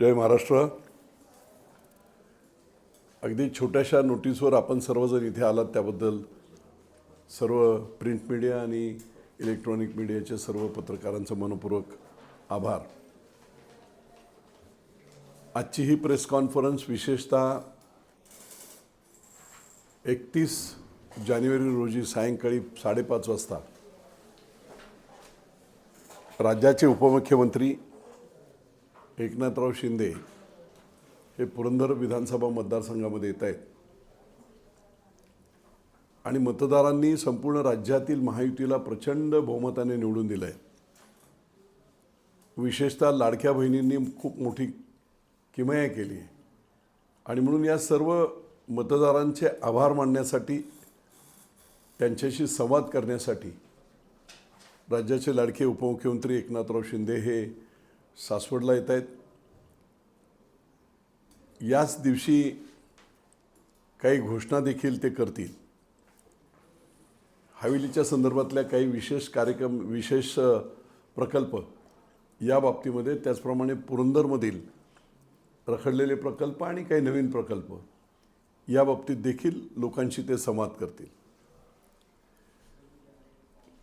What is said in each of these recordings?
जय महाराष्ट्र. अगदी छोट्याशा नोटीसवर आपण सर्वजण इथे आलात त्याबद्दल सर्व प्रिंट मीडिया आणि इलेक्ट्रॉनिक मीडियाचे सर्व पत्रकारांचं मनपूर्वक आभार. आजची ही प्रेस कॉन्फरन्स विशेषतः एकतीस जानेवारी रोजी सायंकाळी साडेपाच वाजता राज्याचे उपमुख्यमंत्री एकनाथराव शिंदे हे पुरंदर विधानसभा मतदारसंघामध्ये येत आहेत. आणि मतदारांनी संपूर्ण राज्यातील महायुतीला प्रचंड बहुमताने निवडून दिलं आहे विशेषतः लाडक्या बहिणींनी खूप मोठी किमया केली आहे. आणि म्हणून या सर्व मतदारांचे आभार मानण्यासाठी त्यांच्याशी संवाद करण्यासाठी राज्याचे लाडके उपमुख्यमंत्री एकनाथराव शिंदे हे सासवडला येत आहेत. याच दिवशी काही घोषणा देखील ते करतील. हवेलीच्या संदर्भातल्या काही विशेष कार्यक्रम विशेष प्रकल्प या बाबतीमध्ये त्याचप्रमाणे पुरंदरमधील रखडलेले प्रकल्प आणि काही नवीन प्रकल्प या बाबतीत देखील लोकांशी ते संवाद करतील.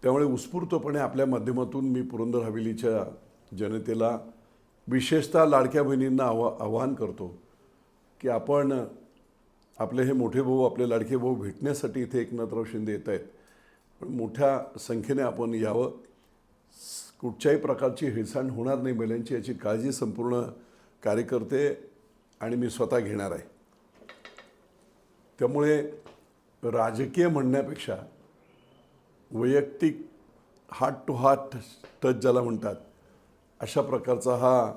त्यामुळे उत्स्फूर्तपणे आपल्या माध्यमातून मी पुरंदर हवेलीच्या जनतेला विशेषतः लाडक्या बहिणींना आवा आवाहन करतो की आपण आपले हे मोठे भाऊ आपले लाडके भाऊ भेटण्यासाठी इथे एकनाथराव शिंदे येत आहेत. पण मोठ्या संख्येने आपण यावं. कुठच्याही प्रकारची हिळसाण होणार नाही महिलांची याची काळजी संपूर्ण कार्यकर्ते आणि मी स्वतः घेणार आहे. त्यामुळे राजकीय म्हणण्यापेक्षा वैयक्तिक हार्ट टू हार्ट टच ज्याला म्हणतात अशा प्रकारचा हा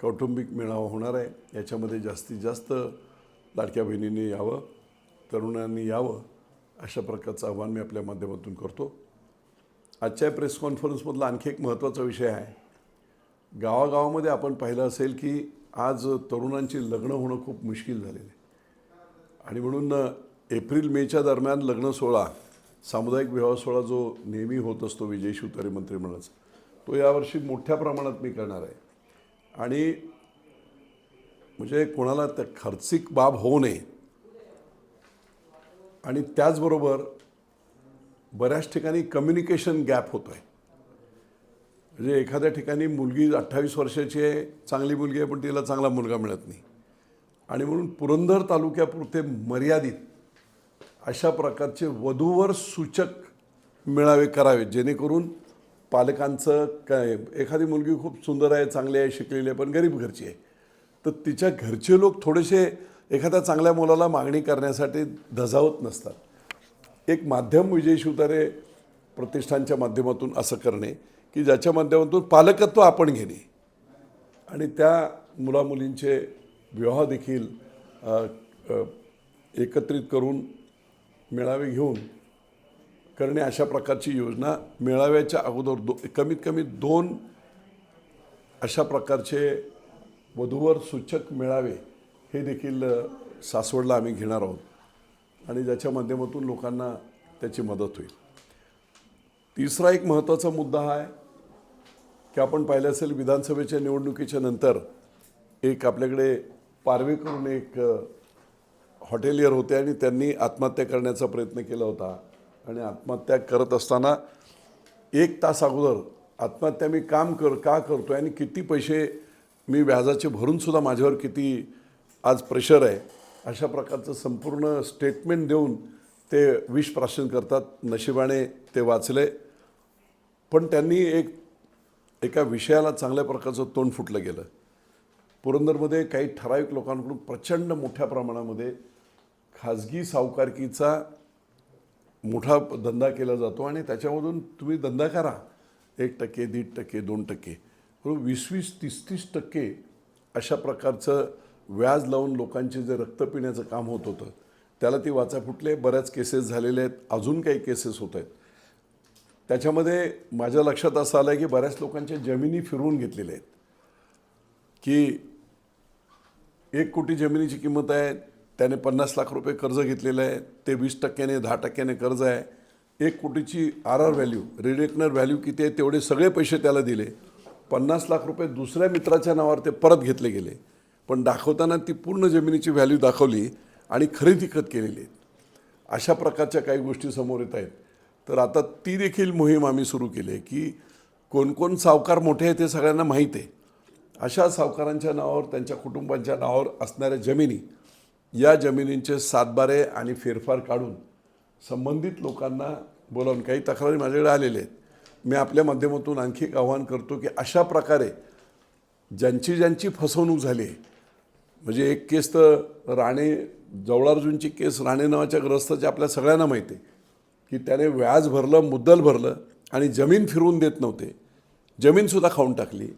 कौटुंबिक मेळावा होणार आहे. याच्यामध्ये जास्तीत जास्त लाडक्या बहिणींनी यावं तरुणांनी यावं अशा प्रकारचं आव्हान मी आपल्या माध्यमातून करतो. आजच्या प्रेस कॉन्फरन्समधला आणखी एक महत्त्वाचा विषय आहे. गावागावामध्ये आपण पाहिलं असेल की आज तरुणांची लग्न होणं खूप मुश्किल झालेलं आहे. आणि म्हणून एप्रिल मेच्या दरम्यान लग्न सोहळा सामुदायिक विवाह सोहळा जो नेहमी होत असतो विजय शिवतारे मंत्रिमंडळाचा तो यावर्षी मोठ्या प्रमाणात मी करणार आहे. आणि म्हणजे कोणाला त्या खर्चिक बाब होऊ नये. आणि त्याचबरोबर बऱ्याच ठिकाणी कम्युनिकेशन गॅप होतो आहे म्हणजे एखाद्या ठिकाणी मुलगी अठ्ठावीस वर्षाची आहे चांगली मुलगी आहे पण तिला चांगला मुलगा मिळत नाही. आणि म्हणून पुरंदर तालुक्यापुरते मर्यादित अशा प्रकारचे वधूवर सूचक मेळावे करावे जेणेकरून पालकांचं काय एखादी मुलगी खूप सुंदर आहे चांगली आहे शिकलेली आहे पण गरीब घरची आहे. तर तिच्या घरचे लोक थोडेसे एखाद्या चांगल्या मुलाला मागणी करण्यासाठी धजावत नसतात. एक माध्यम विजय शिवतारे प्रतिष्ठानच्या माध्यमातून असं करणे की ज्याच्या माध्यमातून पालकत्व आपण घेणे. आणि त्या मुलामुलींचे विवाह देखील एकत्रित करून मेळावे घेऊन करणे अशा प्रकारची योजना मेळाव्याच्या अगोदर दो कमीत कमी दोन अशा प्रकारचे वधूवर सूचक मेळावे हे देखील सासवडला आम्ही घेणार आहोत. आणि ज्याच्या माध्यमातून लोकांना त्याची मदत होईल. तिसरा एक महत्त्वाचा मुद्दा हा आहे की आपण पाहिलं असेल विधानसभेच्या निवडणुकीच्या नंतर एक आपल्याकडे पारवे करून एक हॉटेलियर होते आणि त्यांनी आत्महत्या करण्याचा प्रयत्न केला होता. आणि आत्महत्या करत असताना एक तास अगोदर आत्महत्या मी काम कर का करतो आणि किती पैसे मी व्याजाचे भरूनसुद्धा माझ्यावर किती आज प्रेशर आहे अशा प्रकारचं संपूर्ण स्टेटमेंट देऊन ते विष प्राशन करतात. नशिबाने ते वाचले. पण त्यांनी एक एका विषयाला चांगल्या प्रकारचं तोंड फुटलं गेलं. पुरंदरमध्ये काही ठराविक लोकांकडून प्रचंड मोठ्या प्रमाणामध्ये खाजगी सावकारकीचा मोठा धंदा केला जातो आणि त्याच्यामधून तुम्ही धंदा करा. एक टक्के दीड टक्के दोन टक्के. बरोबर वीस वीस तीस तीस टक्के अशा प्रकारचं व्याज लावून लोकांचे जे रक्त पिण्याचं काम होत होतं त्याला ती वाचा फुटले. बऱ्याच केसेस झालेले आहेत. अजून काही केसेस होत आहेत. त्याच्यामध्ये माझ्या लक्षात असं आलं आहे की बऱ्याच लोकांच्या जमिनी फिरवून घेतलेल्या आहेत. की एक कोटी जमिनीची किंमत आहे त्याने पन्नास लाख रुपये कर्ज घेतलेलं आहे. ते वीस टक्क्याने दहा टक्क्याने कर्ज आहे. एक कोटीची R R value ready reckoner value किती आहे तेवढे सगळे पैसे त्याला दिले. पन्नास लाख रुपये दुसऱ्या मित्राच्या नावावर ते परत घेतले गेले. पण दाखवताना ती पूर्ण जमिनीची व्हॅल्यू दाखवली आणि खरेदी खत केलेली. आहे अशा प्रकारच्या काही गोष्टी समोर येत आहेत. तर आता ती देखील मोहीम आम्ही सुरू केली आहे की कोण कोण सावकार मोठे आहेत ते सगळ्यांना माहीत आहे. अशा सावकारांच्या नावावर त्यांच्या कुटुंबांच्या नावावर असणाऱ्या जमिनी या जमिनींचे सातबारे आणि फेरफार काढून संबंधित लोकांना बोलावून काही तक्रारी माझ्याकडे आलेल्या आहेत. मी आपल्या माध्यमातून आणखी एक आवाहन करतो की अशा प्रकारे ज्यांची ज्यांची फसवणूक झाली आहे म्हणजे एक केस तर राणे जवळार्जूंची केस राणे नावाच्या ग्रस्ताची आपल्या सगळ्यांना माहिती आहे की त्याने व्याज भरलं मुद्दल भरलं आणि जमीन फिरवून देत नव्हते. जमीनसुद्धा खाऊन टाकली.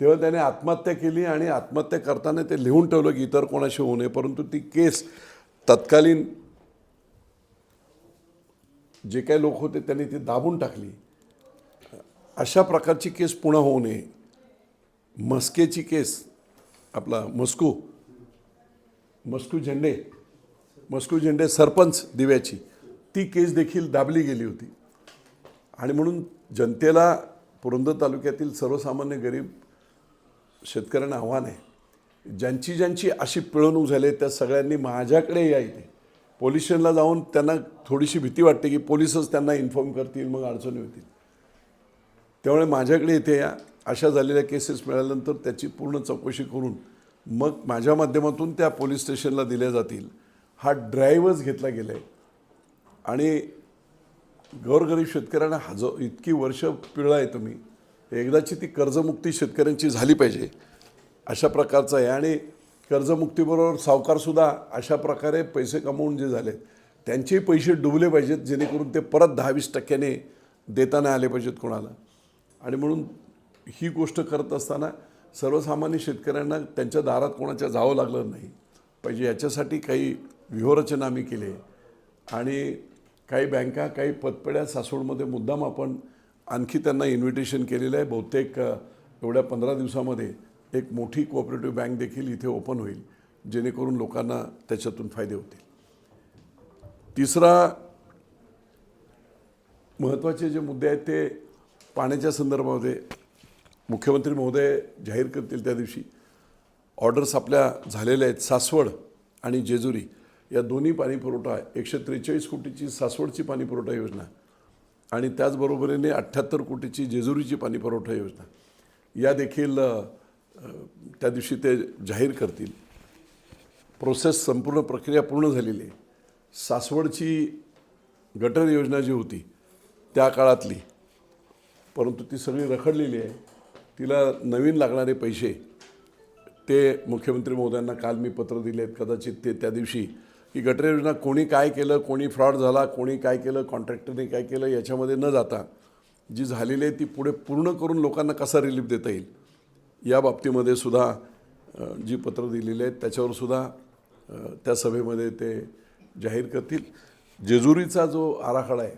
तेव्हा त्याने आत्महत्या केली आणि आत्महत्या करताना ते लिहून ठेवलं की इतर कोणाशी होऊ नये परंतु ती केस तत्कालीन जे काही लोक होते त्यांनी ती दाबून टाकली. अशा प्रकारची केस पुन्हा होऊ नये. मस्केची केस आपला मस्कू मस्कू झेंडे मस्कू झेंडे सरपंच दिव्याची ती केस देखील दाबली गेली होती. आणि म्हणून जनतेला पुरंदर तालुक्यातील सर्वसामान्य गरीब शेतकऱ्यांना आव्हान आहे. ज्यांची ज्यांची अशी पिळवणूक झाली आहे, त्या सगळ्यांनी माझ्याकडे या इथे. पोलीस स्टेशनला जाऊन त्यांना थोडीशी भीती वाटते की पोलीसच त्यांना इन्फॉर्म करतील मग अडचणी होतील. त्यामुळे माझ्याकडे इथे या. अशा झालेल्या केसेस मिळाल्यानंतर त्याची पूर्ण चौकशी करून मग माझ्या माध्यमातून त्या पोलीस स्टेशनला दिल्या जातील. हा ड्राईव्हच घेतला गेला आहे आणि गोरगरीब शेतकऱ्यांना हजो इतकी वर्ष पिळला आहे तुम्ही. एकदाची ती कर्जमुक्ती शेतकऱ्यांची झाली पाहिजे अशा प्रकारचं आहे. आणि कर्जमुक्तीबरोबर सावकारसुद्धा अशा प्रकारे पैसे कमवून जे झाले त्यांचेही पैसे डुबले पाहिजेत जेणेकरून ते परत दहा वीस टक्क्याने देताना आले पाहिजेत कोणाला. आणि म्हणून ही गोष्ट करत असताना सर्वसामान्य शेतकऱ्यांना त्यांच्या दारात कोणाच्या जावं लागलं नाही. पाहिजे याच्यासाठी काही व्यूहरचना आम्ही केली आहे. आणि काही बँका काही पतपेढ्या सासवडमध्ये मुद्दाम आपण आणखी त्यांना इन्व्हिटेशन केलेलं आहे. बहुतेक एवढ्या पंधरा दिवसामध्ये एक मोठी कोऑपरेटिव्ह बँक देखील इथे ओपन होईल जेणेकरून लोकांना त्याच्यातून फायदे होतील. तिसरा महत्त्वाचे जे मुद्दे आहेत ते पाण्याच्या संदर्भामध्ये मुख्यमंत्री महोदय जाहीर करतील त्या दिवशी. ऑर्डर्स आपल्या झालेल्या आहेत. सासवड आणि जेजुरी या दोन्ही पाणीपुरवठा एकशे त्रेचाळीस कोटीची सासवडची पाणी पुरवठा योजना आणि त्याचबरोबरीने अठ्ठ्याहत्तर कोटीची जेजुरीची पाणी पुरवठा योजना. या देखील त्या दिवशी ते जाहीर करतील. प्रोसेस संपूर्ण प्रक्रिया पूर्ण झालेली आहे. सासवडची गटर योजना जी होती त्या काळातली परंतु ती सगळी रखडलेली आहे. तिला नवीन लागणारे पैसे ते मुख्यमंत्री महोदयांना काल मी पत्र दिले आहेत कदाचित ते त्या दिवशी की गटर योजना कोणी काय केलं कोणी फ्रॉड झाला कोणी काय केलं कॉन्ट्रॅक्टरने काय केलं याच्यामध्ये न जाता जी झालेली आहे ती पुढे पूर्ण करून लोकांना कसा रिलीफ देता येईल? या बाबतीमध्ये सुद्धा जी पत्र दिलेली आहेत त्याच्यावर सुद्धा त्या सभेमध्ये ते जाहीर करतील. जेजुरीचा जो आराखडा आहे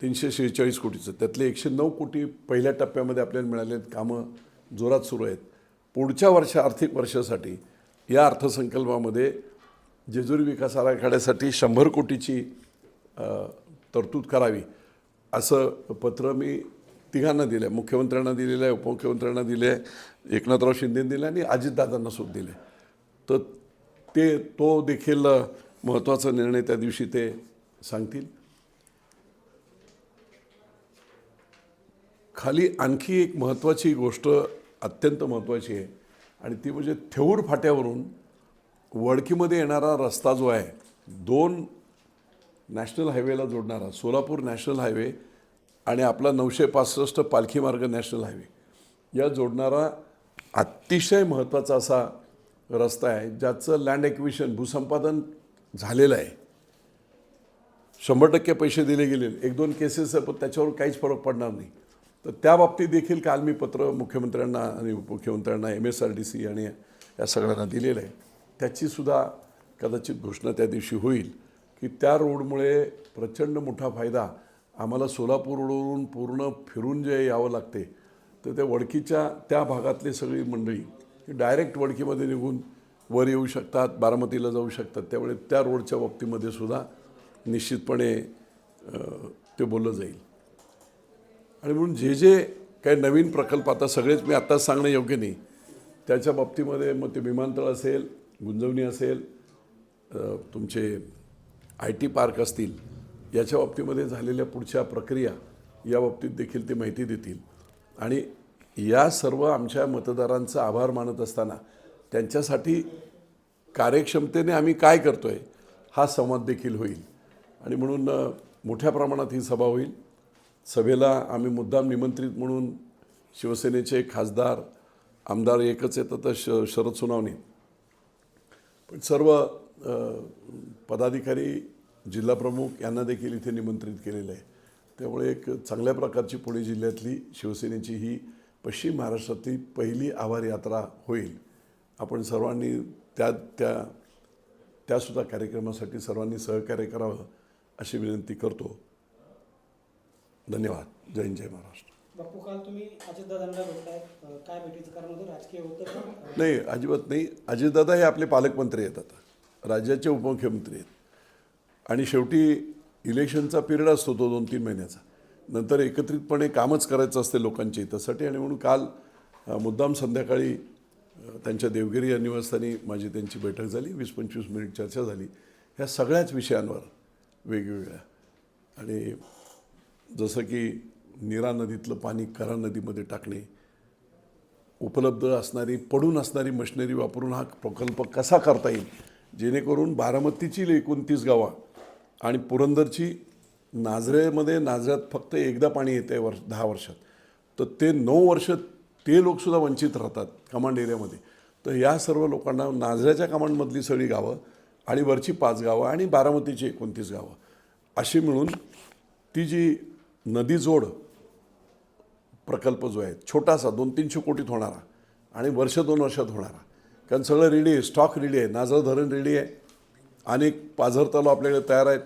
तीनशे शेहेचाळीस कोटीचं त्यातले एकशे नऊ कोटी पहिल्या टप्प्यामध्ये आपल्याला मिळाले आहेत कामं जोरात सुरू आहेत. पुढच्या वर्ष आर्थिक वर्षासाठी या अर्थसंकल्पामध्ये जेजुरी विकास आराखड्यासाठी शंभर कोटीची तरतूद करावी असं पत्र मी तिघांना दिलं आहे मुख्यमंत्र्यांना दिलेलं आहे उपमुख्यमंत्र्यांना दिले आहे एकनाथराव शिंदे दिलं आणि अजितदादांना सुद्धा दिले तर ते तो देखील महत्त्वाचा निर्णय त्या दिवशी ते सांगतील. खाली आणखी एक महत्त्वाची गोष्ट अत्यंत महत्त्वाची आहे आणि ती म्हणजे थेऊर फाट्यावरून वडकीमध्ये येणारा रस्ता जो आहे दोन नॅशनल हायवेला जोडणारा सोलापूर नॅशनल हायवे आणि आपला नऊशे पासष्ट पालखी मार्ग नॅशनल हायवे या जोडणारा अतिशय महत्त्वाचा असा रस्ता आहे ज्याचं लँड एक्विशन भूसंपादन झालेलं आहे. शंभर टक्के पैसे दिले गेले एक दोन केसेस आहे पण त्याच्यावर काहीच फरक पडणार नाही. तर त्या बाबतीत देखील काल मी पत्र मुख्यमंत्र्यांना आणि उपमुख्यमंत्र्यांना M S R D C आणि या सगळ्यांना दिलेलं आहे. त्याचीसुद्धा कदाचित घोषणा त्या दिवशी होईल की त्या रोडमुळे प्रचंड मोठा फायदा आम्हाला सोलापूर रोडवरून पूर्ण फिरून जे यावं लागते तर त्या वडकीच्या त्या भागातली सगळी मंडळी डायरेक्ट वडकीमध्ये निघून वर येऊ शकतात बारामतीला जाऊ शकतात. त्यामुळे त्या रोडच्या बाबतीमध्ये सुद्धा निश्चितपणे ते बोललं जाईल. आणि म्हणून जे जे काही नवीन प्रकल्प आता सगळेच मी आत्ताच सांगणं योग्य नाही त्याच्या बाबतीमध्ये मग ते विमानतळ असेल गुंजवणी असेल तुमचे आय टी पार्क असतील याच्या बाबतीमध्ये झालेल्या पुढच्या प्रक्रिया या बाबतीत देखील ते माहिती देतील. आणि या सर्व आमच्या मतदारांचा आभार मानत असताना त्यांच्यासाठी कार्यक्षमतेने आम्ही काय करतो आहे हा संवाद देखील होईल. आणि म्हणून मोठ्या प्रमाणात ही सभा होईल. सभेला आम्ही मुद्दाम निमंत्रित म्हणून शिवसेनेचे खासदार आमदार एकच येतं तर श शरद सुनावणे. पण सर्व पदाधिकारी जिल्हाप्रमुख यांना देखील इथे निमंत्रित केलेलं आहे. त्यामुळे एक चांगल्या प्रकारची पुणे जिल्ह्यातली शिवसेनेची ही पश्चिम महाराष्ट्रातली पहिली आभार यात्रा होईल. आपण सर्वांनी त्या त्या त्यासुद्धा कार्यक्रमासाठी सर्वांनी सहकार्य करावं अशी विनंती करतो. धन्यवाद. जय हिंद, जय महाराष्ट्र. बापू काल तुम्ही अजितदादांना भेटताय काय भेटीचं कारण होतं? राजकीय होतं नाही अजिबात नाही. अजितदादा हे आपले पालकमंत्री आहेत आता. राज्याचे उपमुख्यमंत्री आहेत. आणि शेवटी इलेक्शनचा पिरियड असतो तो दोन तीन महिन्याचा. नंतर एकत्रितपणे कामच करायचं असते लोकांच्या हितासाठी आणि म्हणून काल मुद्दाम संध्याकाळी त्यांच्या देवगिरी या निवासस्थानी माझी त्यांची बैठक झाली. वीस पंचवीस मिनिट चर्चा झाली. ह्या सगळ्याच विषयांवर वेगवेगळ्या. आणि जसं की नीरा नदीतलं पाणी करा नदीमध्ये टाकणे उपलब्ध असणारी पडून असणारी मशिनरी वापरून हा प्रकल्प कसा करता येईल? जेणेकरून बारामतीची एकोणतीस गावं आणि पुरंदरची नाझरेमध्ये नाझऱ्यात फक्त एकदा पाणी येतं आहे वर्ष दहा वर्षात. तर ते नऊ वर्ष ते लोकसुद्धा वंचित राहतात कमांड एरियामध्ये. तर या सर्व लोकांना नाझऱ्याच्या कमांडमधली सगळी गावं आणि वरची पाच गावं आणि बारामतीची एकोणतीस गावं अशी मिळून ती जी नदी जोड प्रकल्प जो आहे छोटासा दोन तीनशे कोटीत होणारा आणि वर्ष दोन वर्षात होणारा. कारण सगळं रेडी आहे स्टॉक रेडी आहे नाजळ धरण रेडी आहे. अनेक पाझर तलाव आपल्याकडे तयार आहेत.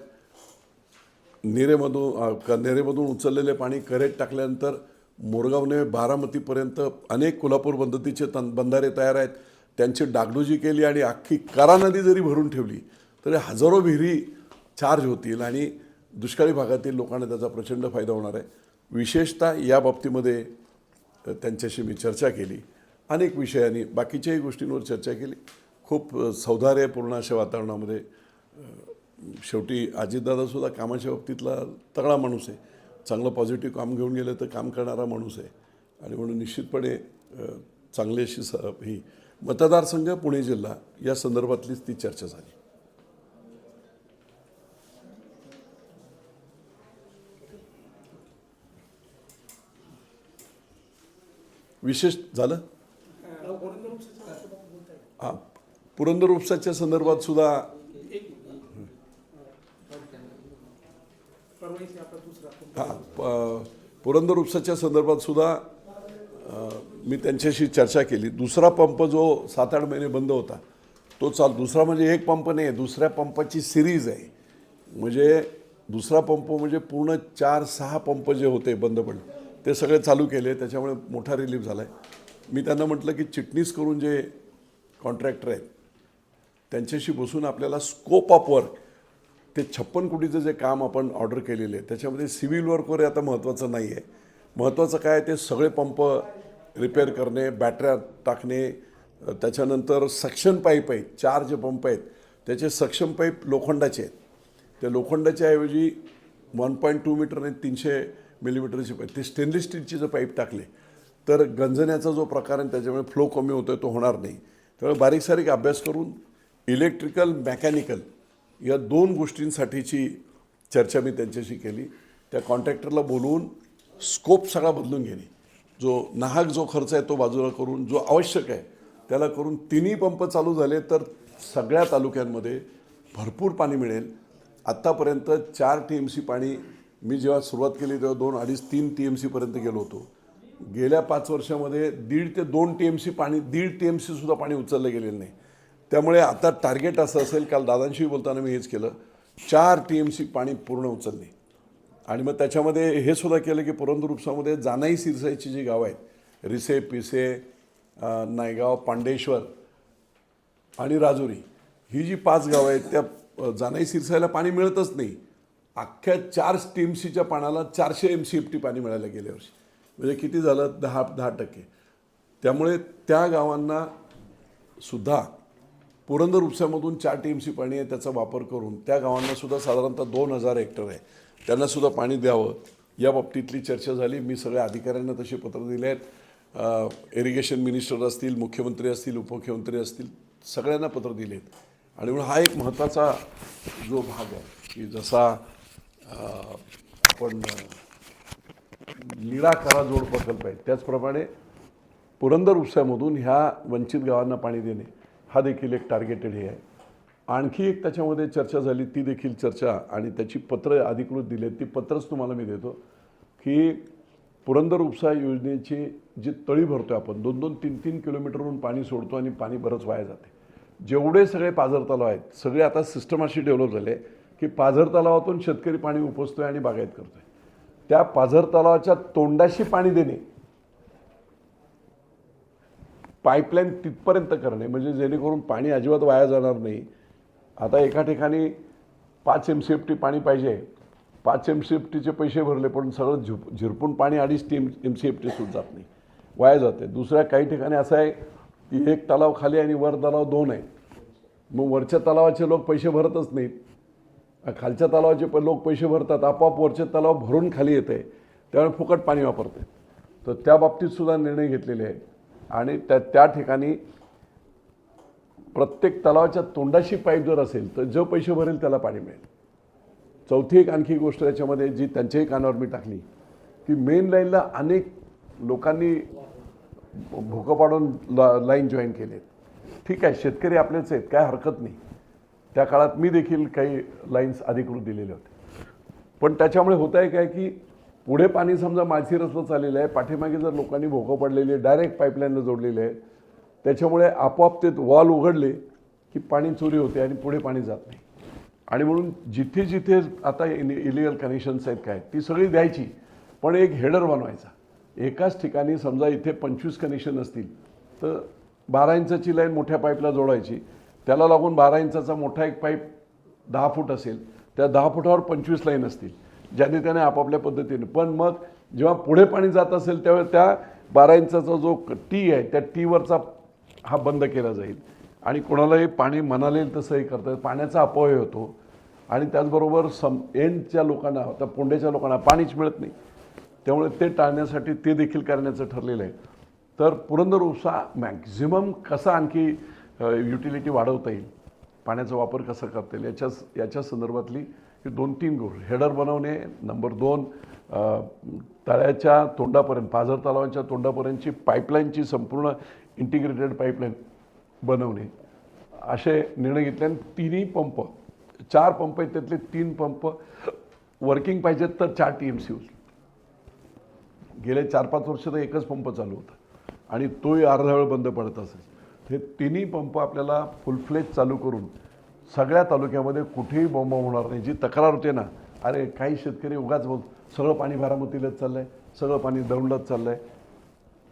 नेरेमधून क- नेरेमधून उचललेले पाणी करेट टाकल्यानंतर मोरगावने बारामतीपर्यंत अनेक कोल्हापूर पद्धतीचे तन बंधारे तयार आहेत. त्यांची डागडुजी केली आणि अख्खी करा नदी जरी भरून ठेवली तरी हजारो विहिरी चार्ज होतील आणि दुष्काळी भागातील लोकांना त्याचा प्रचंड फायदा होणार आहे. विशेषतः या बाबतीमध्ये त्यांच्याशी मी चर्चा केली. अनेक विषयांनी बाकीच्याही गोष्टींवर चर्चा केली. खूप सौधार्यपूर्ण अशा वातावरणामध्ये शेवटी अजितदादासुद्धा कामाच्या बाबतीतला तगडा माणूस आहे. चांगलं पॉझिटिव्ह काम घेऊन गेलं तर काम करणारा माणूस आहे. आणि म्हणून निश्चितपणे चांगली अशी स ही मतदारसंघ पुणे जिल्हा या संदर्भातलीच ती चर्चा झाली. विशेष झालं? हा. पुरंदर उपसाच्या संदर्भात सुद्धा हा प- पुरंदर उपसाच्या संदर्भात सुद्धा मी त्यांच्याशी चर्चा केली. दुसरा पंप जो सात आठ महिने बंद होता तो चाल दुसरा म्हणजे एक पंप नाही आहे दुसऱ्या पंपाची सिरीज आहे. म्हणजे दुसरा पंप म्हणजे पूर्ण चार सहा पंप जे होते बंद पडले. ते सगळे चालू केले त्याच्यामुळे मोठा रिलीफ झाला आहे मी त्यांना म्हटलं की चिटणीस करून जे कॉन्ट्रॅक्टर आहेत त्यांच्याशी बसून आपल्याला स्कोप ऑफ वर्क ते छप्पन कोटीचं जे काम आपण ऑर्डर केलेलं आहे त्याच्यामध्ये सिव्हिल वर्क वगैरे आता महत्त्वाचं नाही आहे महत्त्वाचं काय ते सगळे पंप रिपेअर करणे बॅटऱ्या टाकणे त्याच्यानंतर सक्शन पाईप आहेत चार जे पंप आहेत त्याचे सक्षम पाईप लोखंडाचे आहेत. त्या लोखंडाच्या ऐवजी वन पॉईंट टू मीटर आणि तीनशे मिलीमीटरची पाईप ते स्टेनलेस स्टीलची जर पाईप टाकले तर गंजण्याचा जो प्रकार आहे त्याच्यामुळे फ्लो कमी होतो तो होणार नाही. त्यामुळे बारीक सारीक अभ्यास करून इलेक्ट्रिकल मेकॅनिकल या दोन गोष्टींसाठीची चर्चा मी त्यांच्याशी केली. त्या कॉन्ट्रॅक्टरला बोलवून स्कोप सगळा बदलून घेणे. जो नाहक जो खर्च आहे तो बाजूला करून जो आवश्यक आहे त्याला करून तिन्ही पंप चालू झाले तर सगळ्या तालुक्यांमध्ये भरपूर पाणी मिळेल. आत्तापर्यंत चार टी एम सी पाणी मी जेव्हा सुरुवात केली तेव्हा दोन अडीच तीन टी एम सीपर्यंत गेलो होतो. गेल्या पाच वर्षामध्ये दीड ते दोन टी एम सी पाणी दीड टी एम सीसुद्धा पाणी उचललं गेलेलं नाही. त्यामुळे आता टार्गेट असं असेल काल दादांशी बोलताना मी हेच केलं चार टी एम सी पाणी पूर्ण उचलली आणि मग त्याच्यामध्ये हे सुद्धा केलं की पुरंदर उपसामध्ये जानाई सिरसाईची जी गावं आहेत रिसे पिसे नायगाव पांडेश्वर आणि राजुरी ही जी पाच गावं आहेत त्या जानाई सिरसायला पाणी मिळतच नाही. अख्ख्या चार टी एम सीच्या पाण्याला चारशे एम सी एफ टी पाणी मिळायला गेल्या वर्षी. म्हणजे किती झालं? दहा दहा टक्के. त्यामुळे त्या गावांना सुद्धा पुरंदर उपसामधून चार टी एम सी पाणी आहे त्याचा वापर करून त्या गावांना सुद्धा साधारणतः दोन हजार हेक्टर आहे. त्यांना सुद्धा पाणी द्यावं. या बाबतीतली चर्चा झाली. मी सगळ्या अधिकाऱ्यांना तसे पत्र दिले आहेत. इरिगेशन मिनिस्टर असतील मुख्यमंत्री असतील उपमुख्यमंत्री असतील सगळ्यांना पत्र दिलेत आणि म्हणून हा एक महत्त्वाचा जो भाग आहे की जसा आपण निळा निराकारा जोड प्रकल्प आहे. त्याचप्रमाणे पुरंदर उपसामधून ह्या वंचित गावांना पाणी देणे हा देखील एक टार्गेटेड हे आहे. आणखी एक त्याच्यामध्ये चर्चा झाली ती देखील चर्चा आणि त्याची पत्र अधिकृत दिली आहेत. ती पत्रच तुम्हाला मी देतो की पुरंदर उपसा योजनेची जी तळी भरतो आपण दोन दोन तीन तीन किलोमीटरहून पाणी सोडतो आणि पाणी बरंच वाया जाते. जेवढे सगळे पाझर तलाव आहेत सगळे आता सिस्टम अशी डेव्हलप झाले आहे की पाझर तलावातून शेतकरी पाणी उपसतोय आणि बागायत करतोय. त्या पाझर तलावाच्या तोंडाशी पाणी देणे पाईपलाईन तिथपर्यंत करणे म्हणजे जेणेकरून पाणी अजिबात वाया जाणार नाही. आता एका ठिकाणी पाच एम सी एफ टी पाणी पाहिजे. पाच एम सी एफ टीचे पैसे भरले पण सगळं झिप झिरपून पाणी अडीच T M M C F T सुद्धा जात नाही. वाया जाते. दुसऱ्या काही ठिकाणी असं आहे की एक तलाव खाली आणि वर तलाव दोन आहे. मग वरच्या तलावाचे लोक पैसे भरतच नाहीत. खालच्या तलावाचे पण लोक पैसे भरतात आपोआप वरचे तलाव भरून खाली येते. त्यामुळे फुकट पाणी वापरते. तर त्या बाबतीतसुद्धा निर्णय घेतलेले आहे आणि त्या त्या ठिकाणी प्रत्येक तलावाच्या तोंडाशी पाईप जर असेल तर जो पैसे भरेल त्याला पाणी मिळेल. चौथी एक आणखी गोष्ट याच्यामध्ये जी त्यांच्याही कानावर मी टाकली की मेन लाईनला अनेक लोकांनी भोकं पाडून ला लाईन जॉईन केले ठीक आहे शेतकरी आपलेच आहेत काय हरकत नाही. त्या काळात मी देखील काही लाईन्स अधिकृत दिलेले होते. पण त्याच्यामुळे होत आहे काय की पुढे पाणी समजा माळशिरसला चाललेलं आहे पाठीमागे जर लोकांनी भोकं पडलेली डायरेक्ट पाईपलाईनला जोडलेले आहे त्याच्यामुळे आपोआप ते वॉल उघडले की पाणी चोरी होते आणि पुढे पाणी जात नाही. आणि म्हणून जिथे जिथे आता इलिगल कनेक्शन्स आहेत काय ती सगळी द्यायची पण एक हेडर बनवायचा. एकाच ठिकाणी समजा इथे पंचवीस कनेक्शन असतील तर बारा इंचाची लाईन मोठ्या पाईपला जोडायची त्याला लागून बारा इंचाचा मोठा एक पाईप दहा फूट असेल त्या दहा फुटावर पंचवीस लाईन असतील ज्याने त्याने आपापल्या पद्धतीने. पण मग जेव्हा पुढे पाणी जात असेल त्यावेळेस त्या बारा इंचाचा जो टी आहे त्या टीवरचा हा बंद केला जाईल. आणि कोणालाही पाणी म्हणाले तसंही करतात पाण्याचा अपव्यय होतो. आणि त्याचबरोबर सम एंडच्या लोकांना आता पोंड्याच्या लोकांना पाणीच मिळत नाही. त्यामुळे ते टाळण्यासाठी ते देखील करण्याचं ठरलेलं आहे. तर पुरंदर उपसा मॅक्झिमम कसा आणखी युटिलिटी वाढवता येईल. पाण्याचा वापर कसा करता येईल? याच्या याच्या संदर्भातली ही दोन तीन गोष्ट. हेडर बनवणे नंबर दोन तळ्याच्या तोंडापर्यंत पाझर तलावांच्या तोंडापर्यंतची पाईपलाईनची संपूर्ण इंटिग्रेटेड पाईपलाईन बनवणे. असे निर्णय घेतले आणि तिन्ही पंप चार पंप आहेत त्यातले तीन पंप वर्किंग पाहिजेत तर चार टी एम सी यूज गेले चार पाच वर्ष तर एकच पंप चालू होता. आणि तोही अर्धा वेळ बंद पडत असेल हे तिन्ही पंप आपल्याला फुलफ्लेज चालू करून सगळ्या तालुक्यामध्ये कुठेही बॉम्ब होणार नाही जी तक्रार होते ना अरे काही शेतकरी उगाच बोल सगळं पाणी बारामतीलाच चाललं आहे सगळं पाणी दौंडात चाललं आहे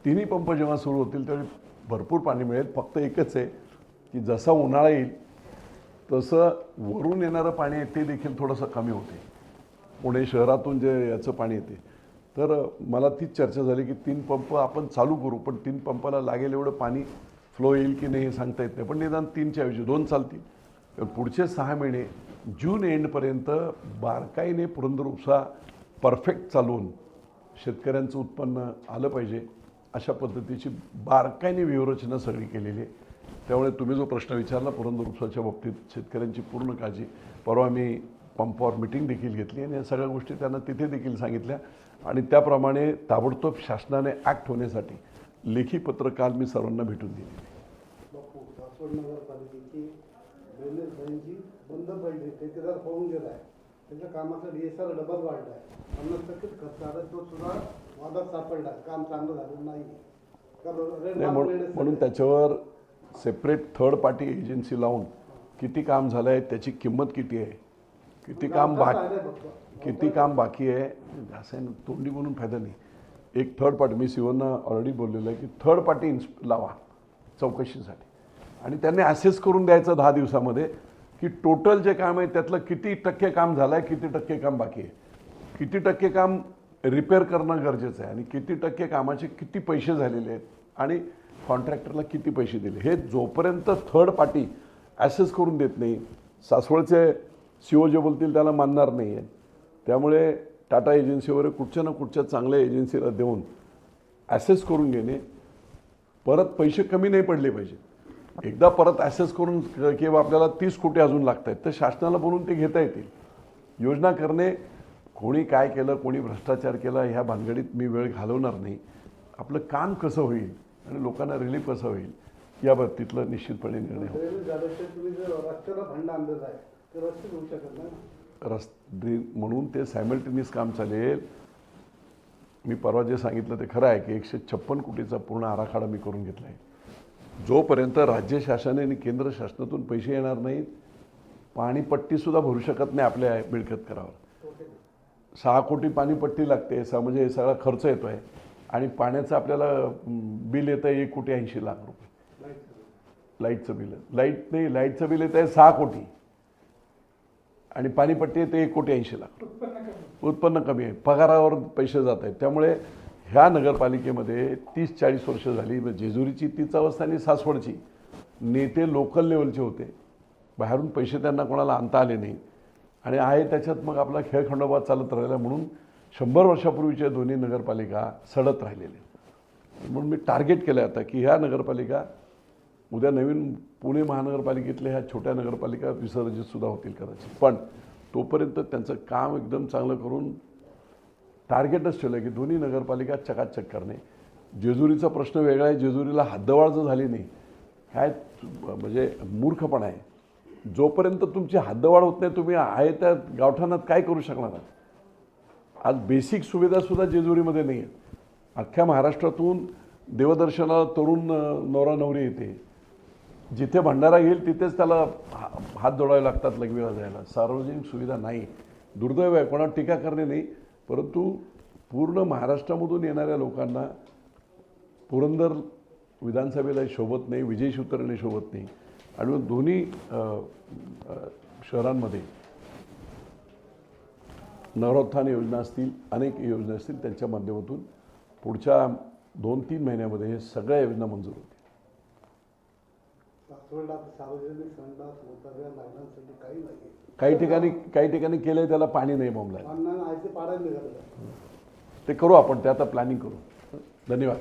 तिन्ही पंप जेव्हा सुरू होतील त्यावेळी भरपूर पाणी मिळेल. फक्त एकच आहे की जसा उन्हाळा येईल तसं वरून येणारं पाणी आहे ते देखील थोडंसं कमी होते. पुणे शहरातून जे याचं पाणी येते. तर मला तीच चर्चा झाली की तीन पंप आपण चालू करू पण तीन पंपाला लागेल एवढं पाणी फ्लो येईल की नाही हे सांगता येत नाही. पण निदान तीनच्या ऐवजी दोन चालतील. तर पुढचे सहा महिने जून एंडपर्यंत बारकाईने पुरंदर उपसा परफेक्ट चालवून शेतकऱ्यांचं उत्पन्न आलं पाहिजे अशा पद्धतीची बारकाईने व्यूहरचना सगळी केलेली आहे. त्यामुळे तुम्ही जो प्रश्न विचारला पुरंदर उपसाच्या बाबतीत शेतकऱ्यांची पूर्ण काळजी परवा मी पंपावर मिटिंग देखील घेतली आणि या सगळ्या गोष्टी त्यांना तिथे देखील सांगितल्या. आणि त्याप्रमाणे ताबडतोब शासनाने ॲक्ट होण्यासाठी लेखी पत्र काल मी सर्वांना भेटून दिली बंद पडली ठेकेदार पळून गेला आहे. त्याच्या कामाचा डी एस आर डबल वाढला आहे. पन्नास टक्केच खर्च आला तो सुद्धा वादात सापडला. काम चांगलं झालं नाही म्हणून त्याच्यावर सेपरेट थर्ड पार्टी एजन्सी लावून किती काम झालं आहे त्याची किंमत किती आहे किती काम बाकी. किती काम बाकी आहे असं तोंडी म्हणून फायदा नाही. एक थर्ड पार्टी मी सिवनना ऑलरेडी बोललेलं आहे की थर्ड पार्टी इन्स लावा चौकशीसाठी. आणि त्यांनी ॲसेस करून द्यायचं दहा दिवसामध्ये की टोटल जे काम आहे त्यातलं किती टक्के काम झालं आहे किती टक्के काम बाकी आहे. किती टक्के काम रिपेअर करणं गरजेचं आहे आणि किती टक्के कामाचे किती पैसे झालेले आहेत आणि कॉन्ट्रॅक्टरला किती पैसे दिले. हे जोपर्यंत थर्ड पार्टी ॲसेस करून देत नाही सासवडचे सीओ जे बोलतील त्याला मानणार नाही आहे त्यामुळे टाटा एजन्सीवर कुठच्या ना कुठच्या चांगल्या एजन्सीला देऊन ॲसेस करून घेणे परत पैसे कमी नाही पडले पाहिजे. एकदा परत ॲसेस करून किंवा आपल्याला तीस कोटी अजून लागत आहेत तर शासनाला बोलून ते घेता येतील. योजना करणे कोणी काय केलं कोणी भ्रष्टाचार केला ह्या भानगडीत मी वेळ घालवणार नाही. आपलं काम कसं होईल आणि लोकांना रिलीफ कसं होईल या बाबतीतलं निश्चितपणे निर्णय होईल. ड्रेनेज रस्ते म्हणून ते सायमल्टेनियस काम चालेल. मी परवा जे सांगितलं ते खरं आहे की एकशे छप्पन कोटीचा पूर्ण आराखडा मी करून घेतला आहे. जोपर्यंत राज्य शासनाने आणि केंद्र शासनातून पैसे येणार नाहीत पाणीपट्टीसुद्धा भरू शकत नाही आपल्या मिळकत करावर. सहा कोटी पाणीपट्टी लागते स म्हणजे सगळा खर्च येतो आहे आणि पाण्याचं आपल्याला बिल येतं आहे एक कोटी ऐंशी लाख रुपये. लाईटचं बिल. लाइट नाही लाईटचं बिल येतं आहे सहा कोटी. आणि पाणीपट्टी येते एक कोटी ऐंशी लाख उत्पन्न कमी. आहे. पगारावर पैसे जात आहेत. त्यामुळे ह्या नगरपालिकेमध्ये तीस चाळीस वर्ष झाली. जेजुरीची तीच अवस्था आणि सासवडची. नेते लोकल लेवलचे होते. बाहेरून पैसे त्यांना कोणाला आणता आले नाही. आणि आहे त्याच्यात मग आपला खेळखंडोबा चालत राहिला म्हणून शंभर वर्षापूर्वीच्या दोन्ही नगरपालिका सडत राहिलेल्या म्हणून मी टार्गेट केलं आता की ह्या नगरपालिका उद्या नवीन पुणे महानगरपालिकेतल्या ह्या छोट्या नगरपालिका विसर्जित सुद्धा होतील कदाचित. पण तोपर्यंत त्यांचं काम एकदम चांगलं करून टार्गेटच ठेवलं की दोन्ही नगरपालिका चकाचक करणे. जेजुरीचा प्रश्न वेगळा आहे जेजुरीला हद्दवाळ जर झाली नाही काय म्हणजे मूर्खपणा आहे. जोपर्यंत तुमची हद्दवाढ होत नाही तुम्ही आहे त्या गावठाणात काय करू शकणार आहात? आज बेसिक सुविधासुद्धा जेजुरीमध्ये नाही आहेत अख्ख्या महाराष्ट्रातून देवदर्शनाला तरुण नवरा नवरी येते. जिथे भंडारा येईल तिथेच त्याला हा- हात जोडावे लागतात लघवीला जायला सार्वजनिक सुविधा नाही. दुर्दैव आहे. कोणावर टीका करणे नाही. परंतु पूर्ण महाराष्ट्रामधून येणाऱ्या लोकांना पुरंदर विधानसभेला शोभत नाही विजय शिवतरणे शोभत नाही. आणि दोन्ही शहरांमध्ये नवरोत्थान योजना असतील अनेक योजना असतील त्यांच्या माध्यमातून पुढच्या दोन तीन महिन्यामध्ये हे सगळ्या योजना मंजूर होतील सासवडला सार्वजनिक संडास मोटाऱ्या महिलांसाठी काही नाही काही ठिकाणी काही ठिकाणी केलंय त्याला पाणी नाही बोंबलाय ते करू आपण ते आता प्लॅनिंग करू. धन्यवाद.